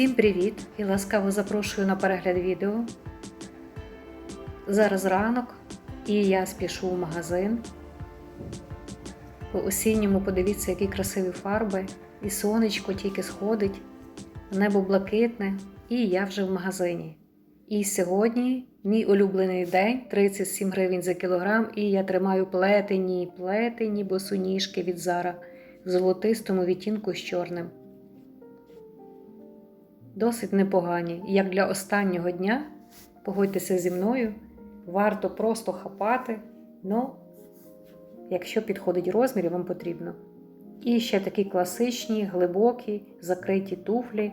Всім привіт і ласкаво запрошую на перегляд відео. Зараз ранок і я спішу в магазин. По осінньому подивіться, які красиві фарби, і сонечко тільки сходить, небо блакитне, і я вже в магазині. І сьогодні мій улюблений день 37 гривень за кілограм, і я тримаю плетені, плетені босоніжки від Зара в золотистому відтінку з чорним. Досить непогані. Як для останнього дня, погодьтеся зі мною, варто просто хапати, ну, якщо підходить розмір і вам потрібно. І ще такі класичні, глибокі, закриті туфлі,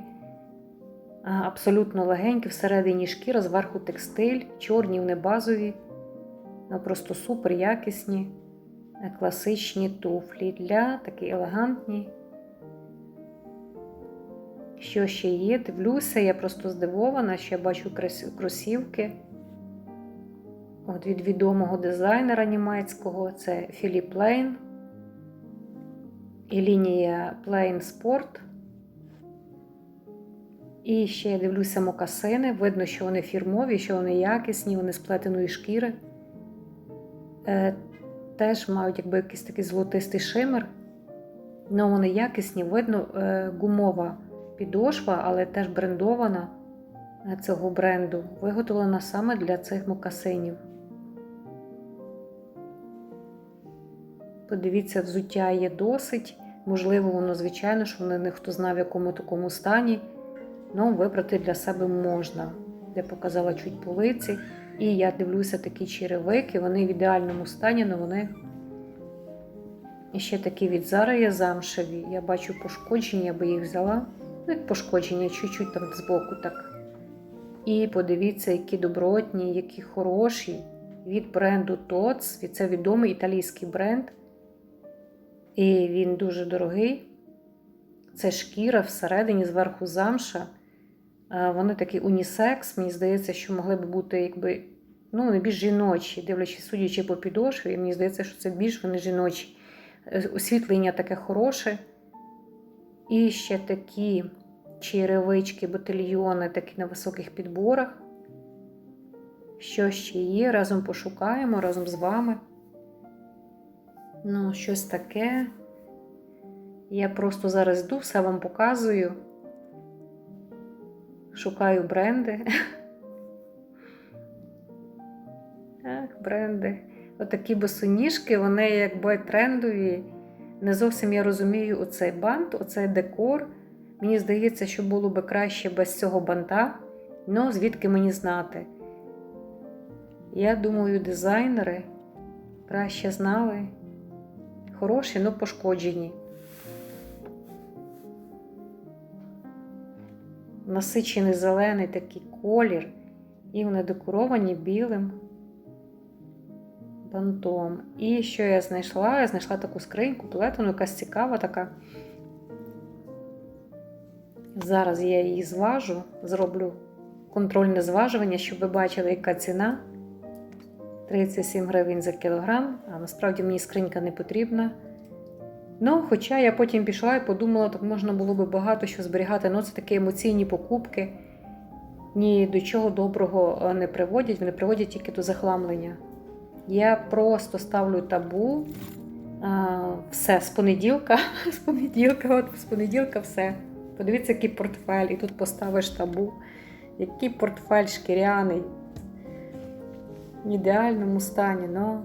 абсолютно легенькі, всередині шкіра, зверху текстиль, чорні, вони базові, просто супер якісні, е, класичні туфлі для такі елегантні. Що ще є? Дивлюся, я просто здивована, що я бачу кросівки. От від відомого дизайнера німецького це Філіп Лейн і лінія Plain Sport. І ще я дивлюся мокасини. Видно, що вони фірмові, що вони якісні, вони з плетеної шкіри. Е, теж мають якби якийсь такий золотистий шимер. Ну, вони якісні, видно, е, гумова підошва, але теж брендована е, цього бренду, виготовлена саме для цих мокасинів. Подивіться, взуття є досить. Можливо, воно, звичайно, що вони не хто знав, в якому такому стані. Ну, вибрати для себе можна. Я показала чуть полиці. І я дивлюся такі черевики, вони в ідеальному стані, але вони і ще такі від Зара є замшеві. Я бачу пошкоджені, я би їх взяла. Ну, як пошкодження, чуть-чуть там збоку так. І подивіться, які добротні, які хороші. Від бренду TOTS. Це відомий італійський бренд. І він дуже дорогий. Це шкіра всередині, зверху замша. Вони такі унісекс. Мені здається, що могли б бути якби, ну, вони більш жіночі, дивлячись, судячи по підошві, мені здається, що це більш вони жіночі. Е, Освітлення таке хороше. І ще такі черевички, ботильйони, такі на високих підборах. Що ще є? Разом пошукаємо, разом з вами. Ну, щось таке. Я просто зараз йду, все вам показую. Шукаю бренди. Так, бренди. Отакі босоніжки, вони якби трендові. Не зовсім я розумію оцей бант, оцей декор. Мені здається, що було би краще без цього банта. Ну, звідки мені знати? Я думаю, дизайнери краще знали. Хороші, але пошкоджені. Насичений зелений такий колір, і вони декоровані білим бантом. І що я знайшла? Я знайшла таку скриньку, плетену, якась цікава така. Зараз я її зважу, зроблю контрольне зважування, щоб ви бачили, яка ціна. 37 гривень за кілограм, а насправді мені скринька не потрібна. Ну, хоча я потім пішла і подумала, так можна було би багато що зберігати. Ну, це такі емоційні покупки. Ні до чого доброго е, не приводять, вони приводять тільки до захламлення. Я просто ставлю табу. Все, з понеділка, з понеділка, от з понеділка все. Подивіться, який портфель, і тут поставиш табу. Який портфель шкіряний. В ідеальному стані, ну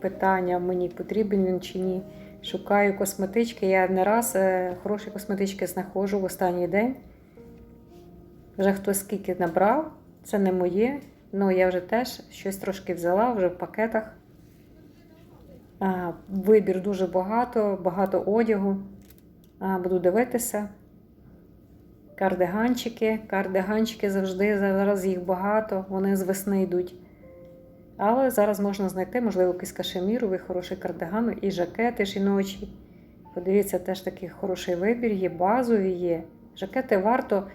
питання мені потрібен він чи ні. Шукаю косметички. Я не раз е, хороші косметички знаходжу в останній день. Вже хтось скільки набрав, це не моє. Ну, я вже теж щось трошки взяла, вже в пакетах. Вибір дуже багато, багато одягу. Буду дивитися. Кардиганчики. Кардиганчики завжди, зараз їх багато, вони з весни йдуть. Але зараз можна знайти, можливо, якийсь кашеміровий, хороший кардиган і жакети жіночі. Подивіться, теж такий хороший вибір, є базові є. Жакети варто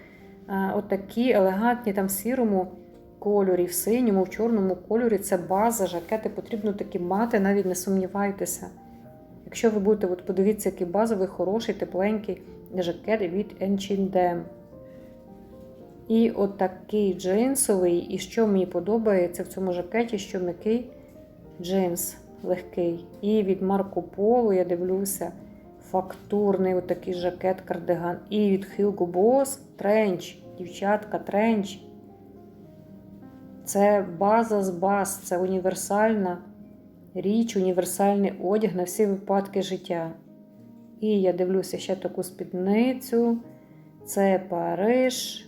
отакі елегантні, там в сірому кольорі, в синьому, в чорному кольорі. Це база, жакети потрібно такі мати, навіть не сумнівайтеся. Якщо ви будете, от подивіться, який базовий, хороший, тепленький жакет від H&M. І от такий джинсовий, і що мені подобається в цьому жакеті, що м'який джинс легкий. І від Марко Поло я дивлюся фактурний отакий жакет кардиган. І від Hugo Boss тренч, дівчатка, тренч. Це база з баз, це універсальна річ, універсальний одяг на всі випадки життя. І я дивлюся ще таку спідницю. Це Париж.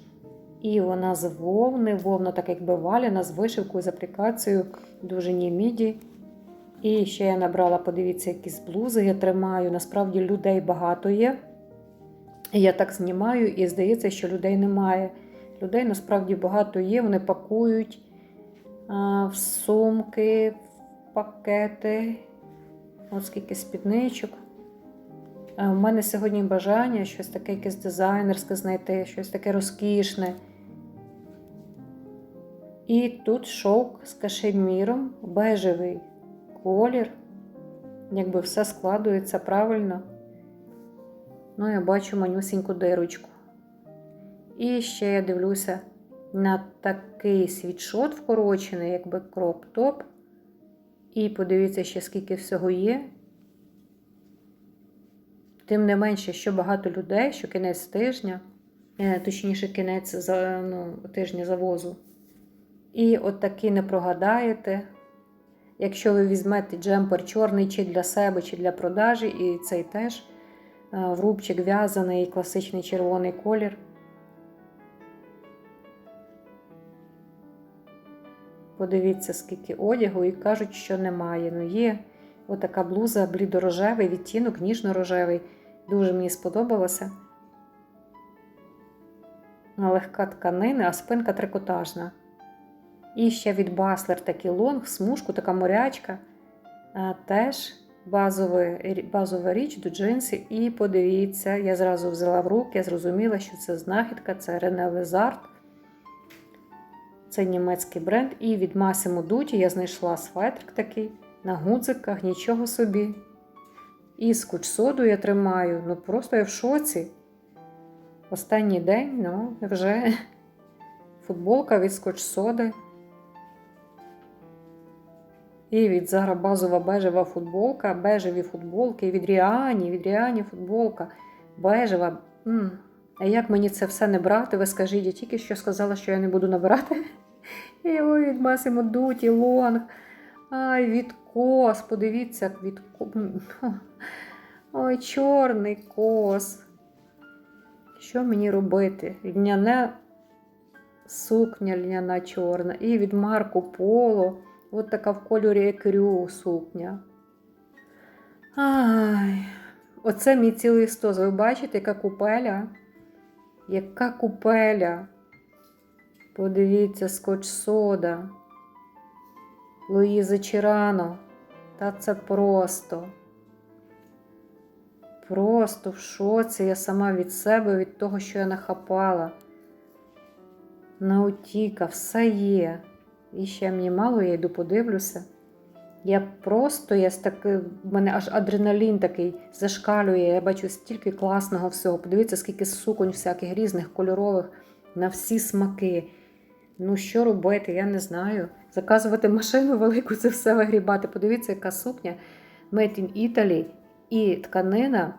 І вона з вовни, вовна, так якби валяна, з вишивкою, з аплікацією, дуже міді. І ще я набрала, подивіться, якісь блузи я тримаю. Насправді людей багато є. Я так знімаю, і здається, що людей немає. Людей насправді багато є, вони пакують в сумки, пакети. Ось скільки спідничок. У мене сьогодні бажання щось таке якесь дизайнерське знайти, щось таке розкішне. І тут шовк з кашеміром, бежевий колір, якби все складується правильно. Ну, я бачу манюсіньку дирочку. І ще я дивлюся на такий світшот вкорочений, якби кроп-топ. І подивіться ще, скільки всього є. Тим не менше, що багато людей, що кінець тижня, е, точніше, кінець ну, тижня завозу. І от таки не прогадаєте. Якщо ви візьмете джемпер чорний чи для себе, чи для продажі, і цей теж е, в рубчик в'язаний класичний червоний колір. Подивіться, скільки одягу, і кажуть, що немає. Ну, є отака блуза, блідорожевий відтінок, ніжно-рожевий. Дуже мені сподобалося. Легка тканина, а спинка трикотажна. І ще від Баслер такий лонг, смужку, така морячка. Теж базова, базова річ до джинсів. І подивіться, я зразу взяла в руки, я зрозуміла, що це знахідка, це Рене Лезард. Це німецький бренд. І від Massimo Dutti я знайшла светрик такий на гудзиках, нічого собі. І скотч-соду я тримаю. Ну просто я в шоці. Останній день, ну, вже футболка від скотч-соди. І від Зара базова бежева футболка, бежеві футболки, і від Ріані, від Ріані футболка, бежева. А як мені це все не брати? Ви скажіть, я тільки що сказала, що я не буду набирати. Ой, від Масимо Дуті, лонг. Ай, від кос, подивіться, від Ой, чорний кос. Що мені робити? Льняне сукня льняна чорна. І від Марко Поло. От така в кольорі екрю сукня. Ай, оце мій цілий стос. Ви бачите, яка купеля? Яка купеля? Подивіться, скотч сода. Луїза Чирано. Та це просто. Просто в шоці я сама від себе, від того, що я нахапала. Наутіка, все є. І ще мені мало, я йду подивлюся. Я просто, я таки, в мене аж адреналін такий зашкалює. Я бачу стільки класного всього. Подивіться, скільки суконь всяких різних, кольорових, на всі смаки. Ну, що робити, я не знаю. Заказувати машину велику, це все вигрібати. Подивіться, яка сукня Made in Italy і тканина,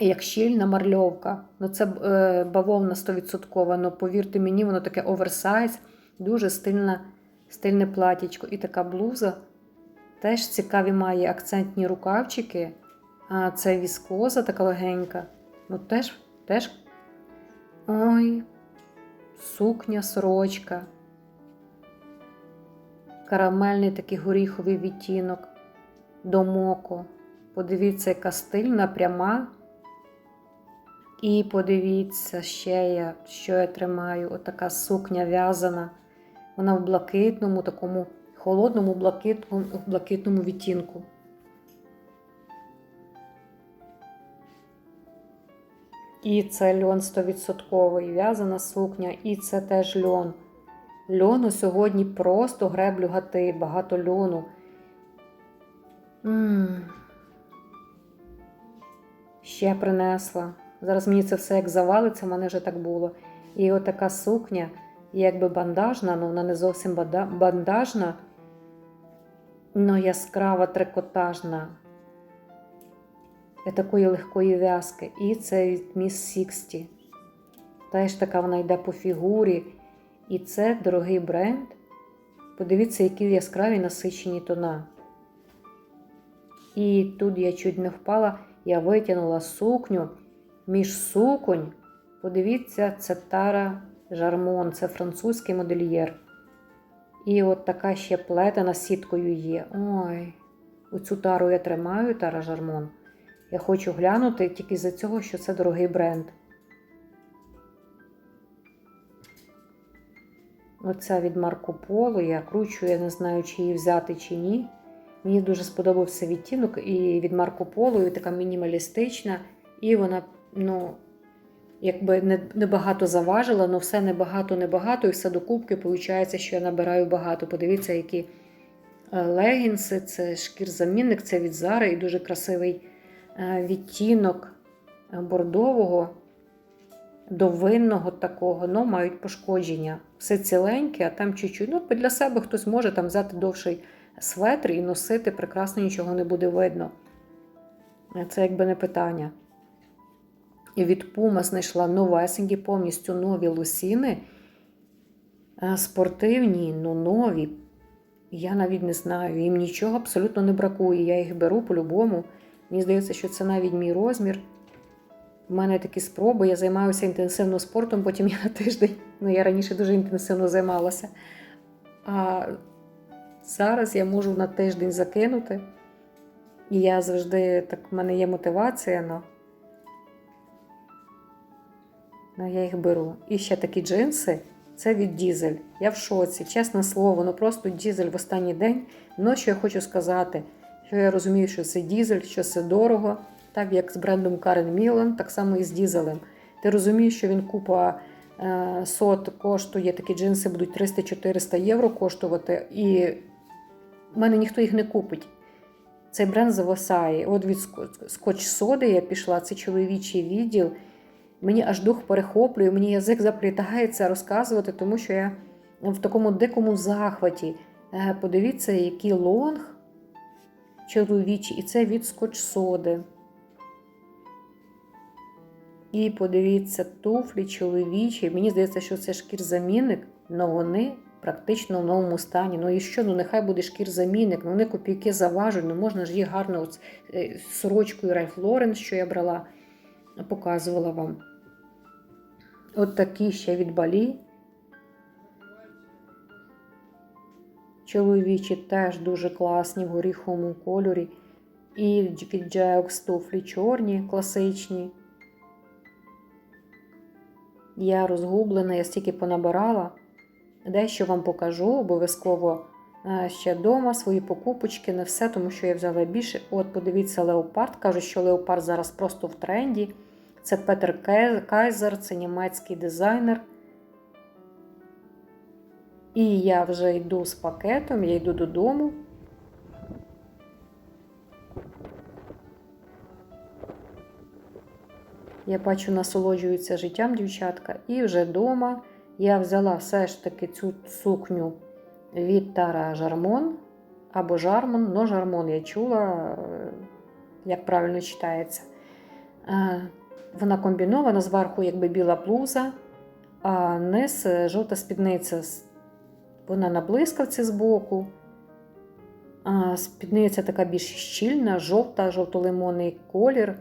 як щільна марльовка. Ну, Це е, бавовна 100%. Ну, повірте мені, воно таке оверсайз, дуже стильна. Стильне платічко і така блуза. Теж цікаві має акцентні рукавчики. А це віскоза така легенька. Ну, теж, теж. Ой, сукня, сорочка. Карамельний такий горіховий відтінок. Домоко. Подивіться, яка стильна, пряма. І подивіться, ще я, що я тримаю. Отака сукня в'язана. Вона в блакитному, такому холодному блакитному, блакитному відтінку. І це льон 100% в'язана сукня, і це теж льон. Льону сьогодні просто греблю гати, багато льону. М -м ще принесла. Зараз мені це все як завалиться, в мене вже так було. І отака сукня, якби бандажна, але вона не зовсім бандажна, але яскрава трикотажна. І такої легкої в'язки. І це від Miss Сіксті. Теж така вона йде по фігурі. І це дорогий бренд. Подивіться, які яскраві насичені тона. І тут я чуть не впала, я витягнула сукню між суконь. Подивіться, це Тара Жармон, це французький модельєр. І от така ще плетена сіткою є. Ой, оцю тару я тримаю, Тара Жармон. Я хочу глянути тільки за цього, що це дорогий бренд. Оця від Марко Поло, я кручу, я не знаю, чи її взяти чи ні. Мені дуже сподобався відтінок і від Марко Поло, і така мінімалістична, і вона, ну, якби не, небагато заважила, але все небагато, небагато, і все докупки виходить, що я набираю багато. Подивіться, які е, легінси, це шкір-замінник, це від Зари і дуже красивий відтінок е, бордового до винного такого, ну, мають пошкодження. Все ціленьке, а там чуть-чуть. Ну, для себе хтось може там взяти довший светр і носити, прекрасно нічого не буде видно. Це якби не питання. І від Puma знайшла новесенькі, повністю нові лосіни. Е, Спортивні, ну нові. Я навіть не знаю, їм нічого абсолютно не бракує. Я їх беру по-любому. Мені здається, що це навіть мій розмір. У мене такі спроби, я займаюся інтенсивно спортом, потім я на тиждень, ну я раніше дуже інтенсивно займалася. А зараз я можу на тиждень закинути. І я завжди так, в мене є мотивація, но, но я їх беру. І ще такі джинси це від Дізель. Я в шоці, чесне слово, ну просто дізель в останній день. Ну, що я хочу сказати, що я розумію, що це дізель, що це дорого так як з брендом Карен Мілан, так само і з дізелем. Ти розумієш, що він купа е, сот коштує, такі джинси будуть 300-400 євро коштувати, і в мене ніхто їх не купить. Цей бренд зависає. От від скотч соди я пішла, це чоловічий відділ. Мені аж дух перехоплює, мені язик заплітається розказувати, тому що я в такому дикому захваті. Е, подивіться, який лонг чоловічий, і це від скотч соди. І подивіться, туфлі чоловічі. Мені здається, що це шкір-замінник, але вони практично в новому стані. Ну і що? Ну нехай буде шкір-замінник, ну вони копійки заважують, ну можна ж їх гарно от, е, сорочкою Ральф Лорен, що я брала, показувала вам. От такі ще від балі. Чоловічі теж дуже класні в горіховому кольорі. І від Джеокс туфлі чорні, класичні. Я розгублена, я стільки понабирала. Дещо вам покажу, обов'язково е, ще вдома свої покупочки, не все, тому що я взяла більше. От, подивіться, леопард. Кажуть, що леопард зараз просто в тренді. Це Петер Кайзер, це німецький дизайнер. І я вже йду з пакетом, я йду додому. Я бачу, насолоджується життям дівчатка. І вже вдома я взяла все ж таки цю сукню від Тара Жармон або Жармон, но Жармон я чула, як правильно читається. Вона комбінована, зверху якби біла блуза, а низ жовта спідниця. Вона на блискавці збоку. Спідниця така більш щільна, жовта, жовто-лимонний колір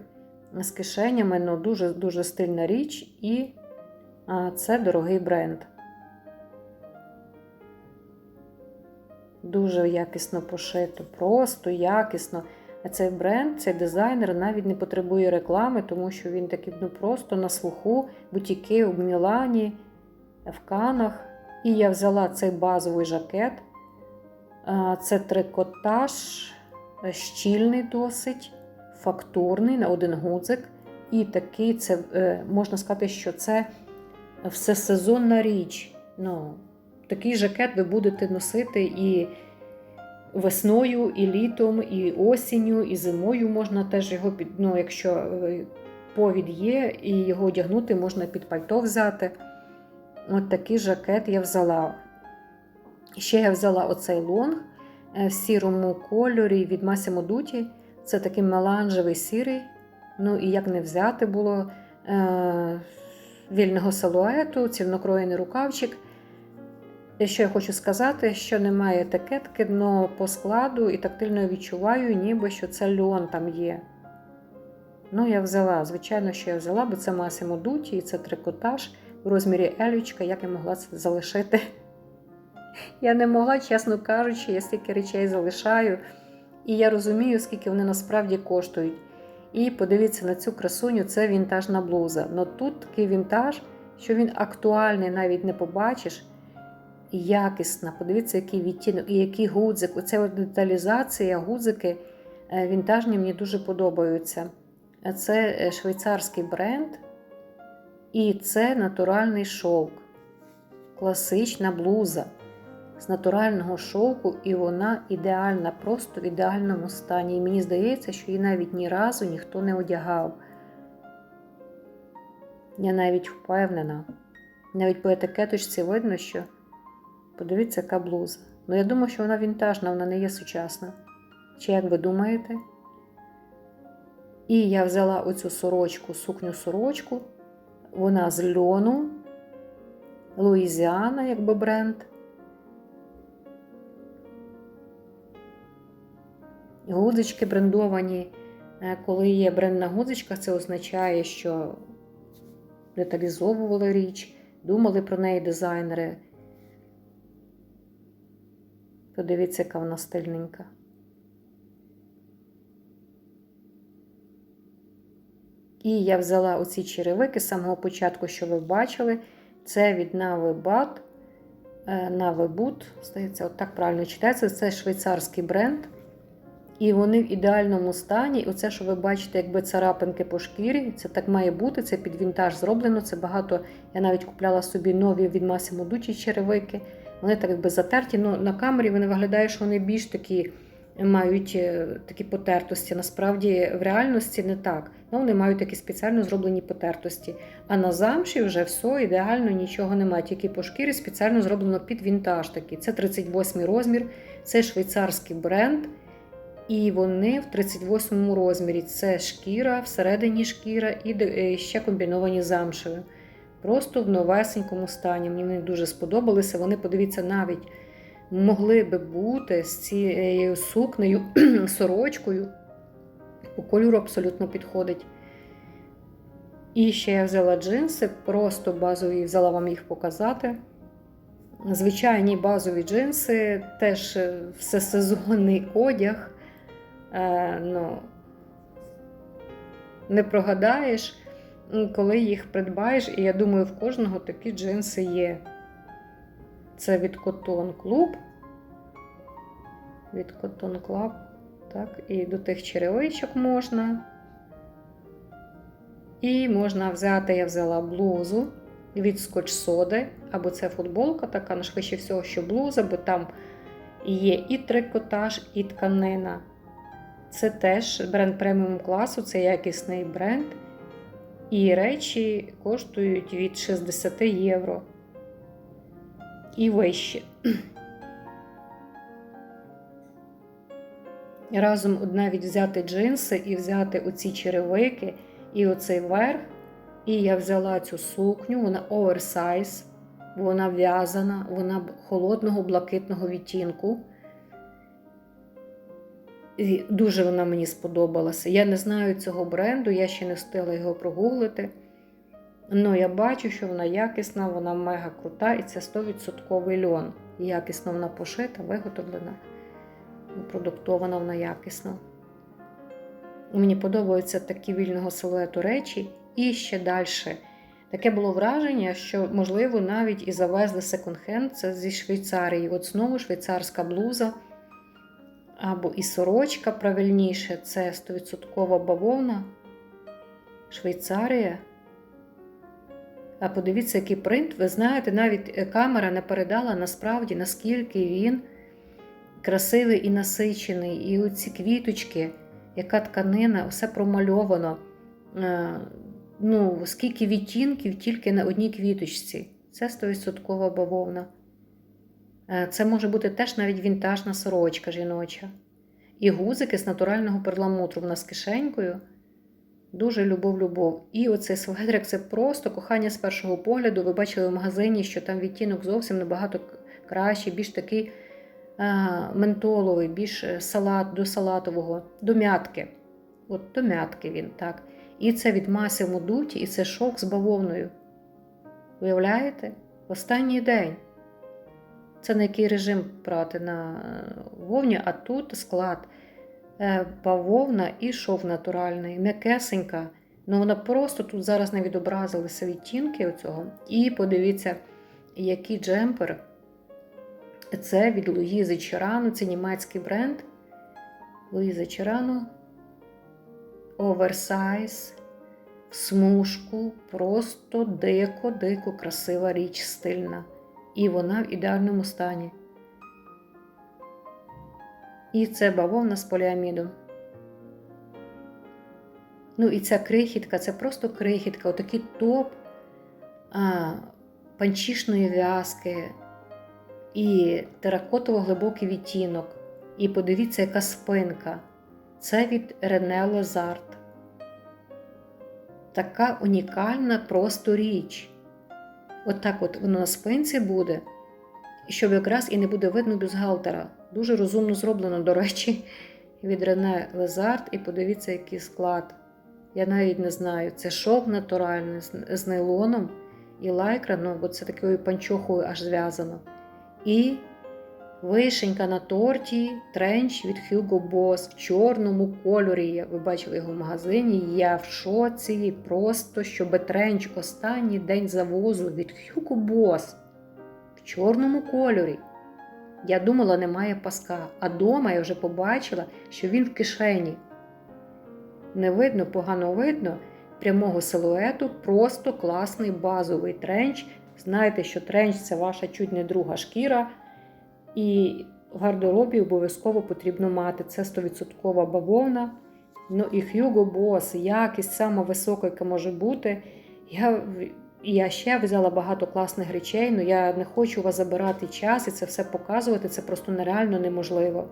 з кишенями, ну дуже-дуже стильна річ, і це дорогий бренд. Дуже якісно пошито, просто якісно. А цей бренд, цей дизайнер навіть не потребує реклами, тому що він такий ну, просто на слуху, бутіки в Мілані, в Канах. І я взяла цей базовий жакет. Це трикотаж, щільний досить фактурний на один гудзик. І такий це е, можна сказати, що це всесезонна річ. Ну, Такий жакет ви будете носити і весною, і літом, і осінню, і зимою можна теж його під, ну, якщо е, повід є, і його одягнути, можна під пальто взяти. От такий жакет я взяла. Ще я взяла оцей лонг е, в сірому кольорі від Massimo Dutti. Це такий меланжевий сірий. Ну і як не взяти було е, вільного силуету, цільнокроєний рукавчик. І що я хочу сказати, що немає етикетки, але по складу і тактильно відчуваю, ніби що це льон там є. Ну, я взяла, звичайно, що я взяла, бо це Massimo Dutti і це трикотаж в розмірі елючка, як я могла це залишити. Я не могла, чесно кажучи, я стільки речей залишаю. І я розумію, скільки вони насправді коштують. І подивіться на цю красуню, це вінтажна блуза. Но тут такий вінтаж, що він актуальний, навіть не побачиш. Якісна. Подивіться, який відтінок і який гудзик. Оце деталізація, гудзики е, вінтажні мені дуже подобаються. Це е, швейцарський бренд. І це натуральний шовк. Класична блуза з натурального шовку, і вона ідеальна, просто в ідеальному стані. І мені здається, що її навіть ні разу ніхто не одягав. Я навіть впевнена. Навіть по етикеточці видно, що подивіться, яка блуза. Ну, я думаю, що вона вінтажна, вона не є сучасна. Чи як ви думаєте? І я взяла оцю сорочку, сукню сорочку. Вона з льону, Луїзіана, якби бренд. Гудзички брендовані. Е, Коли є бренд на гудзичках, це означає, що деталізовували річ, думали про неї дизайнери. Подивіться, яка вона стильненька. І я взяла оці черевики з самого початку, що ви бачили. Це від Навибат. Навибут, здається, от так правильно читається. Це швейцарський бренд. І вони в ідеальному стані. І оце, що ви бачите, якби царапинки по шкірі, це так має бути, це під вінтаж зроблено. Це багато. Я навіть купляла собі нові від Massimo Dutti черевики. Вони так якби затерті. Ну, на камері вони виглядають, що вони більш такі мають е, такі потертості. Насправді, в реальності не так. Ну, вони мають такі спеціально зроблені потертості. А на замші вже все ідеально, нічого немає. Тільки по шкірі спеціально зроблено під вінтаж такий. Це 38 розмір, це швейцарський бренд. І вони в 38 розмірі. Це шкіра, всередині шкіра і е, ще комбіновані замшею. Просто в новесенькому стані. Мені вони дуже сподобалися. Вони, подивіться, навіть могли би бути з цією сукнею, сорочкою. По кольору абсолютно підходить. І ще я взяла джинси, просто базові, взяла вам їх показати. Звичайні базові джинси, теж е, всесезонний одяг. Е, ну, не прогадаєш, коли їх придбаєш, і я думаю, в кожного такі джинси є. Це від Cotton Club. Від Cotton Club. Так, і до тих черевичок можна. І можна взяти, я взяла блузу від Scotch Соди, або це футболка така, ну швидше всього, що блуза, бо там є і трикотаж, і тканина. Це теж бренд преміум класу, це якісний бренд. І речі коштують від 60 євро і вище. Разом навіть взяти джинси і взяти оці черевики і оцей верх. І я взяла цю сукню, вона оверсайз, вона в'язана, вона холодного блакитного відтінку. І Дуже вона мені сподобалася. Я не знаю цього бренду, я ще не встигла його прогуглити. Ну, я бачу, що вона якісна, вона мега крута, і це 100% льон. Якісно вона пошита, виготовлена, продуктована вона якісно. Мені подобаються такі вільного силуету речі. І ще далі. Таке було враження, що, можливо, навіть і завезли секонд-хенд, це зі Швейцарії. От знову швейцарська блуза або і сорочка правильніше, це 100% бавовна, Швейцарія. А подивіться, який принт. Ви знаєте, навіть камера не передала насправді, наскільки він красивий і насичений. І оці квіточки, яка тканина, все промальовано. Е, Ну, скільки відтінків тільки на одній квіточці. Це 100% бавовна. Е, Це може бути теж навіть вінтажна сорочка жіноча. І гузики з натурального перламутру в нас кишенькою. Дуже любов-любов. І оцей светрик це просто кохання з першого погляду. Ви бачили в магазині, що там відтінок зовсім набагато кращий, більш такий а, ментоловий, більш е, салат до салатового, до м'ятки. От до м'ятки він, так. І це від маси модуті, і це шовк з бавовною. Уявляєте? Останній день. Це на який режим прати на е, вовні, а тут склад бавовна і шов натуральний, м'якесенька. Ну вона просто тут зараз не відобразилися відтінки оцього. І подивіться, який джемпер. Це від Луїзи Чарану, це німецький бренд. Луїза Чарану. Оверсайз, в смужку, просто дико-дико красива річ, стильна. І вона в ідеальному стані. І це бавовна з поліамідом. Ну і ця крихітка, це просто крихітка, отакий топ а, панчішної в'язки і теракотово глибокий відтінок. І подивіться, яка спинка. Це від Рене Лозарт. Така унікальна просто річ. От от воно на спинці буде, щоб якраз і не буде видно бюстгальтера. Дуже розумно зроблено, до речі, від Рене Лезарт. І подивіться, який склад. Я навіть не знаю, це шов натуральний з нейлоном і лайкра, ну, бо це такою панчохою аж зв'язано. І вишенька на торті, тренч від Hugo Boss в чорному кольорі. Ви бачили його в магазині. Я в шоці, просто щоб тренч останній день завозу від Hugo Boss в чорному кольорі. Я думала, немає паска, а дома я вже побачила, що він в кишені. Не видно, погано видно прямого силуету, просто класний базовий тренч. Знаєте, що тренч це ваша чуть не друга шкіра. І в гардеробі обов'язково потрібно мати. Це 100% бавовна. Ну і Hugo Boss, якість сама висока, яка може бути. Я, я ще взяла багато класних речей, але я не хочу у вас забирати час і це все показувати. Це просто нереально неможливо.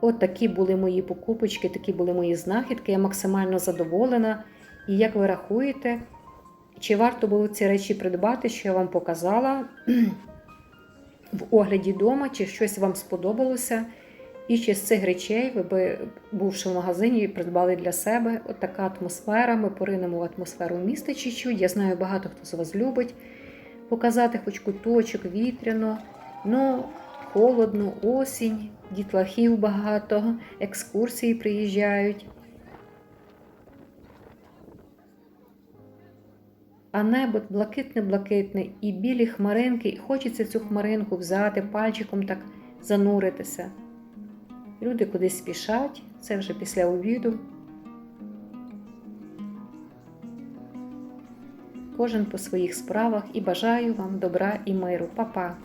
От такі були мої покупочки, такі були мої знахідки. Я максимально задоволена. І як ви рахуєте, чи варто було ці речі придбати, що я вам показала в огляді дома, чи щось вам сподобалося? І чи з цих речей ви би, бувши в магазині, придбали для себе От така атмосфера. Ми поринемо в атмосферу міста чуть-чуть. Я знаю, багато хто з вас любить показати хоч куточок вітряно, ну холодно, осінь, дітлахів багато, екскурсії приїжджають. А небо блакитне-блакитне і білі хмаринки, і хочеться цю хмаринку взяти, пальчиком так зануритися. Люди кудись спішать, це вже після обіду. Кожен по своїх справах і бажаю вам добра і миру. Па-па!